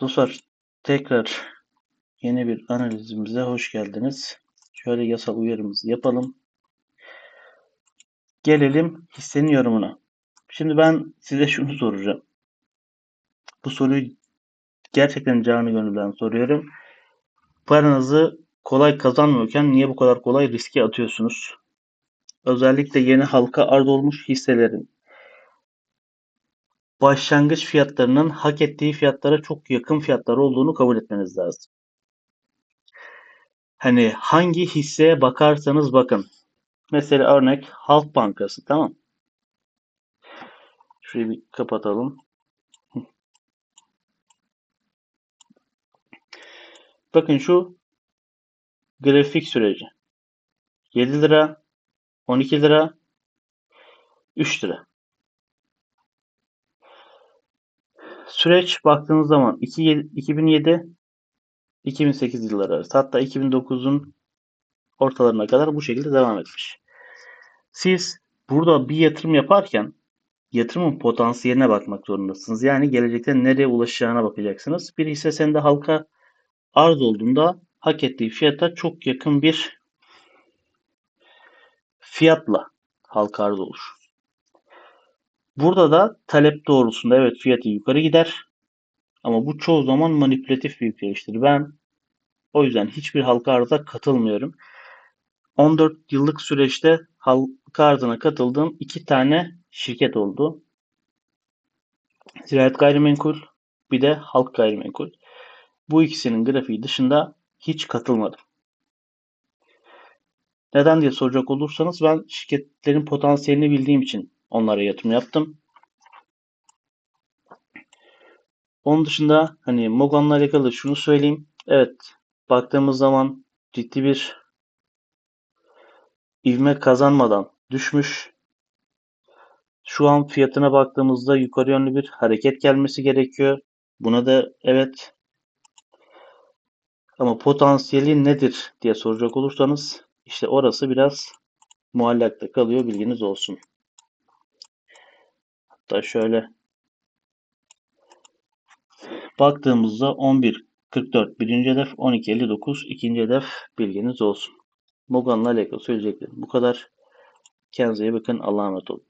Dostlar tekrar yeni bir analizimize hoş geldiniz. Şöyle yasal uyarımızı yapalım. Gelelim hissenin yorumuna. Şimdi ben size şunu soracağım. Bu soruyu gerçekten canı gönülden soruyorum. Paranızı kolay kazanmıyorken niye bu kadar kolay riske atıyorsunuz? Özellikle yeni halka arz olmuş hisselerin başlangıç fiyatlarının hak ettiği fiyatlara çok yakın fiyatlar olduğunu kabul etmeniz lazım. Hani hangi hisseye bakarsanız bakın. Mesela örnek Halk Bankası tamam. Şurayı bir kapatalım. Bakın şu grafik süreci. 7 lira, 12 lira, 3 lira. Süreç baktığınız zaman 2007 2008 yılları arası hatta 2009'un ortalarına kadar bu şekilde devam etmiş. Siz burada bir yatırım yaparken yatırımın potansiyeline bakmak zorundasınız. Yani gelecekte nereye ulaşacağına bakacaksınız. Bir hisse senede halka arz olduğunda hak ettiği fiyata çok yakın bir fiyatla halka arz olur. Burada da talep doğrultusunda evet fiyatı yukarı gider. Ama bu çoğu zaman manipülatif bir yükseliştir. Ben o yüzden hiçbir halka arıza katılmıyorum. 14 yıllık süreçte halka arzına katıldığım iki tane şirket oldu. Ziraat Gayrimenkul bir de Halk Gayrimenkul. Bu ikisinin grafiği dışında hiç katılmadım. Neden diye soracak olursanız ben şirketlerin potansiyelini bildiğim için onlara yatırım yaptım. Onun dışında hani Mogan'la alakalı şunu söyleyeyim. Evet baktığımız zaman ciddi bir ivme kazanmadan düşmüş. Şu an fiyatına baktığımızda yukarı yönlü bir hareket gelmesi gerekiyor. Buna da evet ama potansiyeli nedir diye soracak olursanız işte orası biraz muallakta kalıyor bilginiz olsun. Hatta şöyle baktığımızda 11 44 birinci hedef 12 59 ikinci hedef bilginiz olsun. Mogan'la alakalı söyleyeceklerim bu kadar. Kendinize iyi bakın. Allah'a emanet olun.